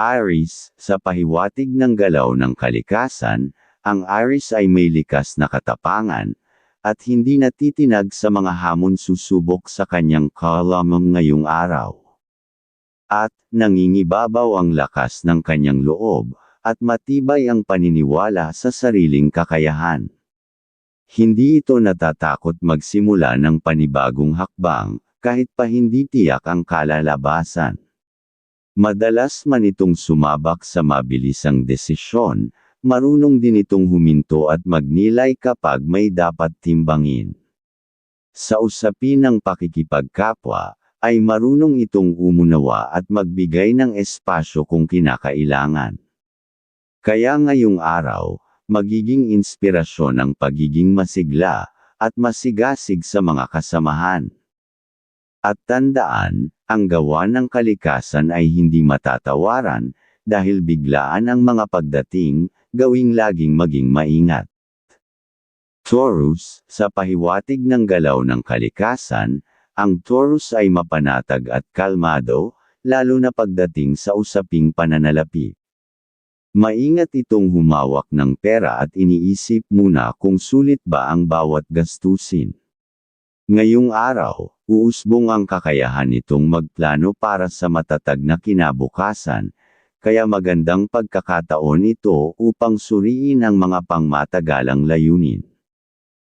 Aries, sa pahiwatig ng galaw ng kalikasan, ang Aries ay may likas na katapangan, at hindi natitinag sa mga hamon susubok sa kanyang kalamang ngayong araw. At, nangingibabaw ang lakas ng kanyang loob, at matibay ang paniniwala sa sariling kakayahan. Hindi ito natatakot magsimula ng panibagong hakbang, kahit pa hindi tiyak ang kalalabasan. Madalas man itong sumabak sa mabilisang desisyon, marunong din itong huminto at magnilay kapag may dapat timbangin. Sa usapin ng pakikipagkapwa, ay marunong itong umunawa at magbigay ng espasyo kung kinakailangan. Kaya ngayong araw, magiging inspirasyon ang pagiging masigla, at masigasig sa mga kasamahan. At tandaan, ang gawa ng kalikasan ay hindi matatawaran, dahil biglaan ang mga pagdating, gawing laging maging maingat. Taurus, sa pahiwatig ng galaw ng kalikasan, ang Taurus ay mapanatag at kalmado, lalo na pagdating sa usaping pananalapi. Maingat itong humawak ng pera at iniisip muna kung sulit ba ang bawat gastusin. Ngayong araw, uusbong ang kakayahan nitong magplano para sa matatag na kinabukasan, kaya magandang pagkakataon ito upang suriin ang mga pangmatagalang layunin.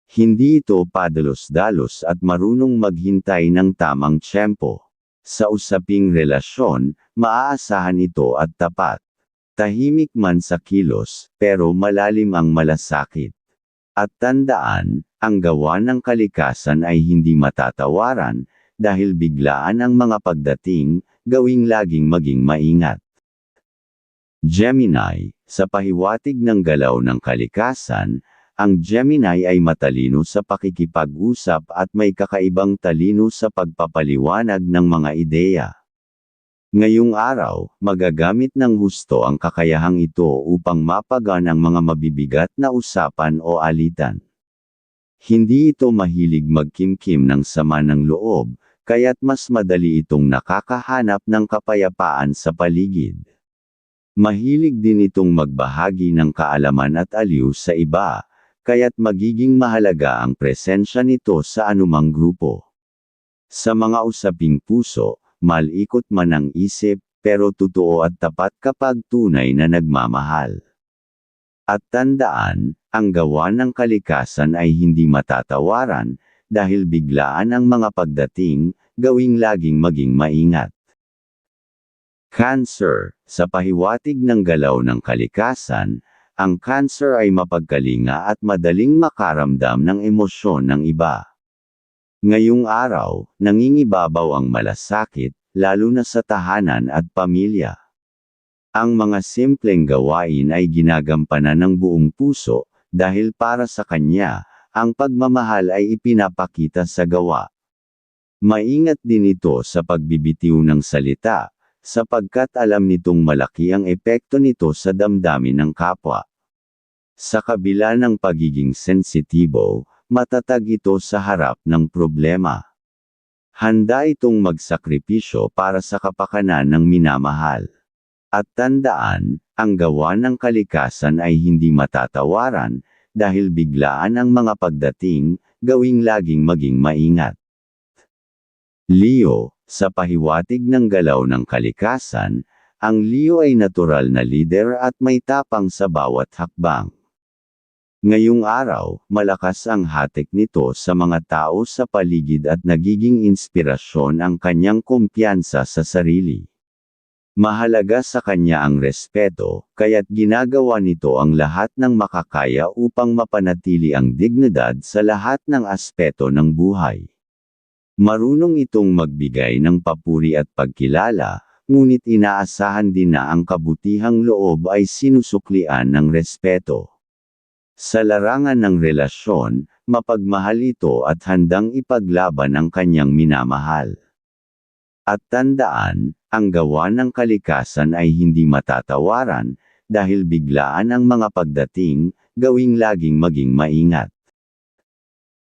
Hindi ito padalos-dalos at marunong maghintay ng tamang tiyempo. Sa usaping relasyon, maaasahan ito at tapat. Tahimik man sa kilos, pero malalim ang malasakit. At tandaan, ang gawa ng kalikasan ay hindi matatawaran, dahil biglaan ang mga pagdating, gawing laging maging maingat. Gemini, sa pahiwatig ng galaw ng kalikasan, ang Gemini ay matalino sa pakikipag-usap at may kakaibang talino sa pagpapaliwanag ng mga ideya. Ngayong araw, magagamit ng husto ang kakayahang ito upang mapagan ang mga mabibigat na usapan o alitan. Hindi ito mahilig magkimkim ng sama ng loob, kaya't mas madali itong nakakahanap ng kapayapaan sa paligid. Mahilig din itong magbahagi ng kaalaman at aliw sa iba, kaya't magiging mahalaga ang presensya nito sa anumang grupo. Sa mga usaping puso, malikot man ang isip, pero totoo at tapat kapag tunay na nagmamahal. At tandaan, ang gawa ng kalikasan ay hindi matatawaran, dahil biglaan ang mga pagdating, gawing laging maging maingat. Cancer, sa pahiwatig ng galaw ng kalikasan, ang cancer ay mapagkalinga at madaling makaramdam ng emosyon ng iba. Ngayong araw, nangingibabaw ang malasakit, lalo na sa tahanan at pamilya. Ang mga simpleng gawain ay ginagampanan ng buong puso, dahil para sa kanya, ang pagmamahal ay ipinapakita sa gawa. Maingat din ito sa pagbibitiw ng salita, sapagkat alam nitong malaki ang epekto nito sa damdamin ng kapwa. Sa kabila ng pagiging sensitibo, matatag ito sa harap ng problema. Handa itong magsakripisyo para sa kapakanan ng minamahal. At tandaan, ang gawa ng kalikasan ay hindi matatawaran, dahil biglaan ang mga pagdating, gawing laging maging maingat. Leo, sa pahiwatig ng galaw ng kalikasan, ang Leo ay natural na lider at may tapang sa bawat hakbang. Ngayong araw, malakas ang hatik nito sa mga tao sa paligid at nagiging inspirasyon ang kanyang kumpiyansa sa sarili. Mahalaga sa kanya ang respeto, kaya't ginagawa nito ang lahat ng makakaya upang mapanatili ang dignidad sa lahat ng aspeto ng buhay. Marunong itong magbigay ng papuri at pagkilala, ngunit inaasahan din na ang kabutihang loob ay sinusuklian ng respeto. Sa larangan ng relasyon, mapagmahal ito at handang ipaglaban ang kanyang minamahal. At tandaan, ang gawa ng kalikasan ay hindi matatawaran, dahil biglaan ang mga pagdating, gawing laging maging maingat.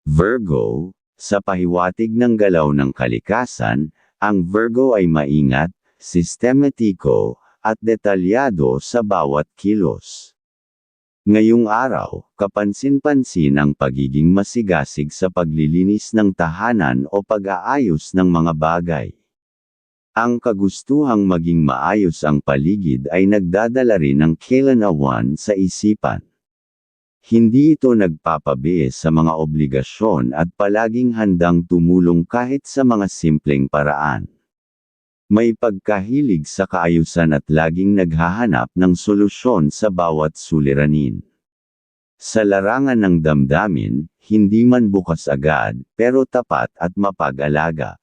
Virgo, sa pahiwatig ng galaw ng kalikasan, ang Virgo ay maingat, sistematiko, at detalyado sa bawat kilos. Ngayong araw, kapansin-pansin ang pagiging masigasig sa paglilinis ng tahanan o pag-aayos ng mga bagay. Ang kagustuhang maging maayos ang paligid ay nagdadala rin ng kailan sa isipan. Hindi ito nagpapabies sa mga obligasyon at palaging handang tumulong kahit sa mga simpleng paraan. May pagkahilig sa kaayusan at laging naghahanap ng solusyon sa bawat suliranin. Sa larangan ng damdamin, hindi man bukas agad, pero tapat at mapag-alaga.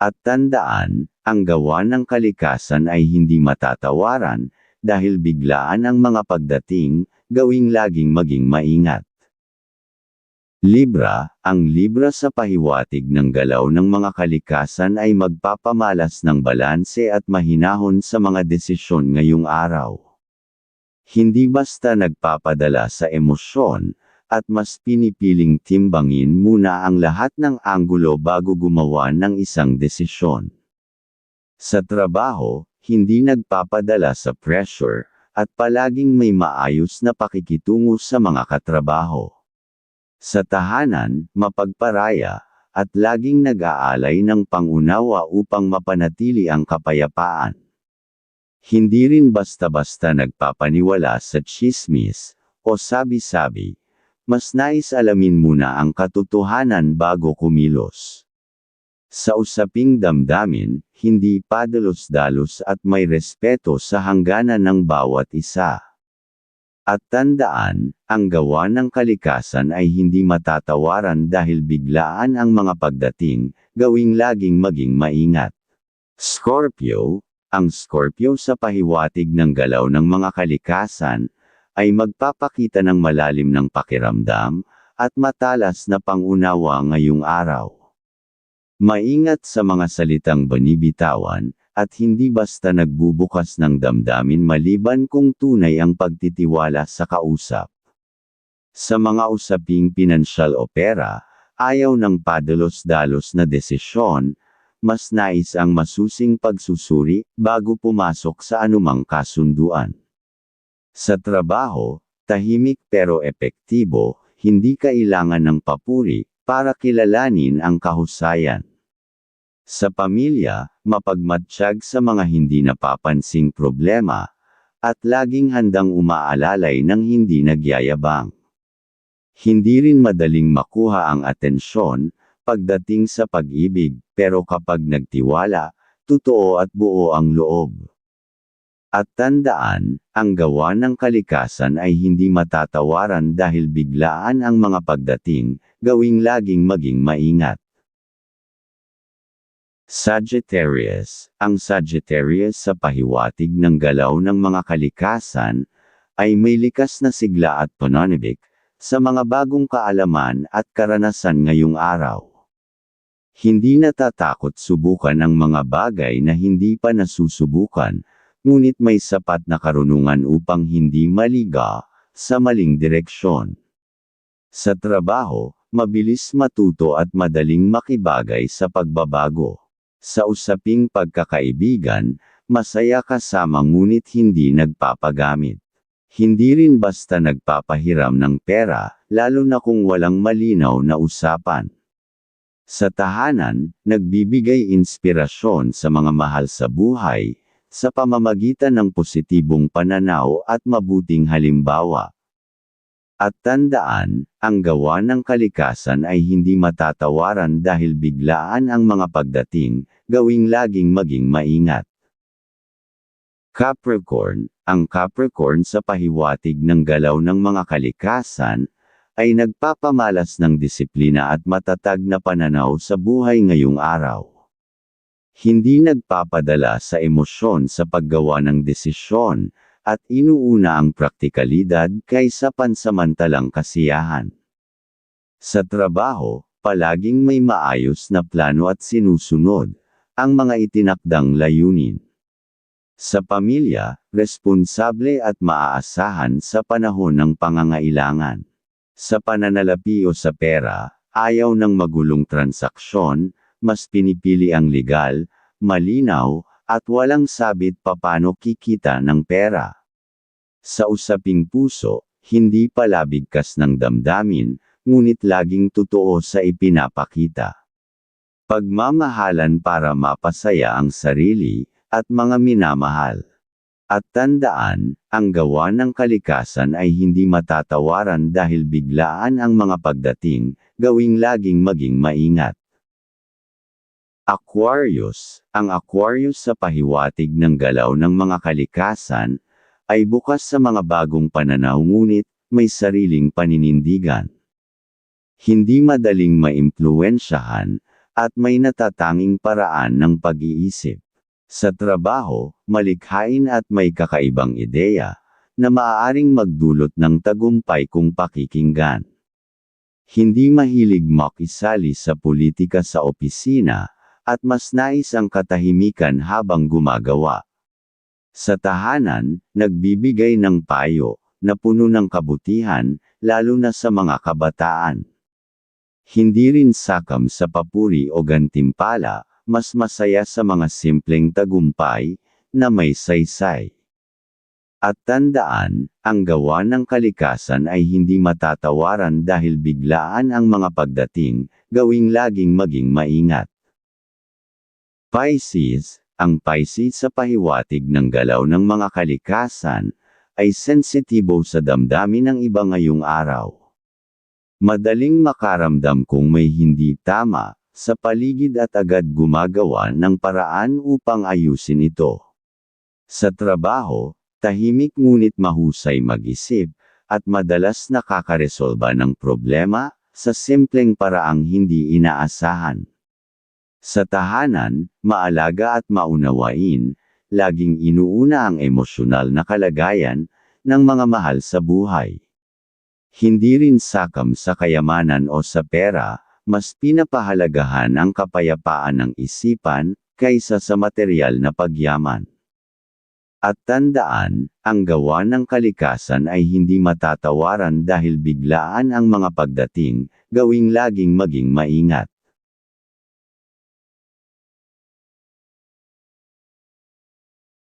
At tandaan, ang gawa ng kalikasan ay hindi matatawaran, dahil biglaan ang mga pagdating, gawing laging maging maingat. Libra, ang Libra sa pahiwatig ng galaw ng mga kalikasan ay magpapamalas ng balanse at mahinahon sa mga desisyon ngayong araw. Hindi basta nagpapadala sa emosyon, at mas pinipiling timbangin muna ang lahat ng anggulo bago gumawa ng isang desisyon. Sa trabaho, hindi nagpapadala sa pressure, at palaging may maayos na pakikitungo sa mga katrabaho. Sa tahanan, mapagparaya, at laging nag-aalay ng pangunawa upang mapanatili ang kapayapaan. Hindi rin basta-basta nagpapaniwala sa chismis, o sabi-sabi, mas nais alamin muna ang katotohanan bago kumilos. Sa usaping damdamin, hindi padalos-dalos at may respeto sa hangganan ng bawat isa. At tandaan, ang gawa ng kalikasan ay hindi matatawaran dahil biglaan ang mga pagdating, gawing laging maging maingat. Scorpio, ang Scorpio sa pahiwatig ng galaw ng mga kalikasan, ay magpapakita ng malalim ng pakiramdam, at matalas na pangunawa ngayong araw. Maingat sa mga salitang banibitawan, at hindi basta nagbubukas ng damdamin maliban kung tunay ang pagtitiwala sa kausap. Sa mga usaping pinansyal o pera, ayaw ng padalos-dalos na desisyon, mas nais ang masusing pagsusuri, bago pumasok sa anumang kasunduan. Sa trabaho, tahimik pero epektibo, hindi kailangan ng papuri, para kilalanin ang kahusayan. Sa pamilya, mapagmatsyag sa mga hindi napapansing problema, at laging handang umaalalay ng hindi nagyayabang. Hindi rin madaling makuha ang atensyon, pagdating sa pag-ibig, pero kapag nagtiwala, totoo at buo ang loob. At tandaan, ang gawa ng kalikasan ay hindi matatawaran dahil biglaan ang mga pagdating, gawing laging maging maingat. Sagittarius, ang Sagittarius sa pahiwatig ng galaw ng mga kalikasan, ay may likas na sigla at pananibik, sa mga bagong kaalaman at karanasan ngayong araw. Hindi natatakot subukan ang mga bagay na hindi pa nasusubukan, ngunit may sapat na karunungan upang hindi maliga, sa maling direksyon. Sa trabaho, mabilis matuto at madaling makibagay sa pagbabago. Sa usaping pagkakaibigan, masaya kasama ngunit hindi nagpapagamit. Hindi rin basta nagpapahiram ng pera, lalo na kung walang malinaw na usapan. Sa tahanan, nagbibigay inspirasyon sa mga mahal sa buhay, sa pamamagitan ng positibong pananaw at mabuting halimbawa. At tandaan, ang gawa ng kalikasan ay hindi matatawaran dahil biglaan ang mga pagdating, gawing laging maging maingat. Capricorn, ang Capricorn sa pahiwatig ng galaw ng mga kalikasan, ay nagpapamalas ng disiplina at matatag na pananaw sa buhay ngayong araw. Hindi nagpapadala sa emosyon sa paggawa ng desisyon, at inuuna ang praktikalidad kaysa pansamantalang kasiyahan. Sa trabaho, palaging may maayos na plano at sinusunod, ang mga itinakdang layunin. Sa pamilya, responsable at maaasahan sa panahon ng pangangailangan. Sa pananalapi o sa pera, ayaw ng magulong transaksyon, mas pinipili ang legal, malinaw, at walang sabit papano kikita ng pera. Sa usaping puso, hindi pala bigkas ng damdamin, ngunit laging totoo sa ipinapakita. Pagmamahalan para mapasaya ang sarili, at mga minamahal. At tandaan, ang gawa ng kalikasan ay hindi matatawaran dahil biglaan ang mga pagdating, gawing laging maging maingat. Aquarius, ang Aquarius sa pahiwatig ng galaw ng mga kalikasan, ay bukas sa mga bagong pananaw ngunit, may sariling paninindigan. Hindi madaling maimpluensyahan, at may natatanging paraan ng pag-iisip. Sa trabaho, malikhain at may kakaibang ideya, na maaaring magdulot ng tagumpay kung pakikinggan. Hindi mahilig makisali sa politika sa opisina, at mas nais ang katahimikan habang gumagawa. Sa tahanan, nagbibigay ng payo, na puno ng kabutihan, lalo na sa mga kabataan. Hindi rin sakam sa papuri o gantimpala, mas masaya sa mga simpleng tagumpay, na may saysay. At tandaan, ang gawa ng kalikasan ay hindi matatawaran dahil biglaan ang mga pagdating, gawing laging maging maingat. Pisces, ang Pisces sa pahiwatig ng galaw ng mga kalikasan, ay sensitibo sa damdamin ng iba ngayong araw. Madaling makaramdam kung may hindi tama, sa paligid at agad gumagawa ng paraan upang ayusin ito. Sa trabaho, tahimik ngunit mahusay mag-isip, at madalas nakakaresolba ng problema, sa simpleng paraang hindi inaasahan. Sa tahanan, maalaga at maunawain, laging inuuna ang emosyonal na kalagayan, ng mga mahal sa buhay. Hindi rin sakam sa kayamanan o sa pera, mas pinapahalagahan ang kapayapaan ng isipan, kaysa sa material na pagyaman. At tandaan, ang gawa ng kalikasan ay hindi matatawaran dahil biglaan ang mga pagdating, gawing laging maging maingat.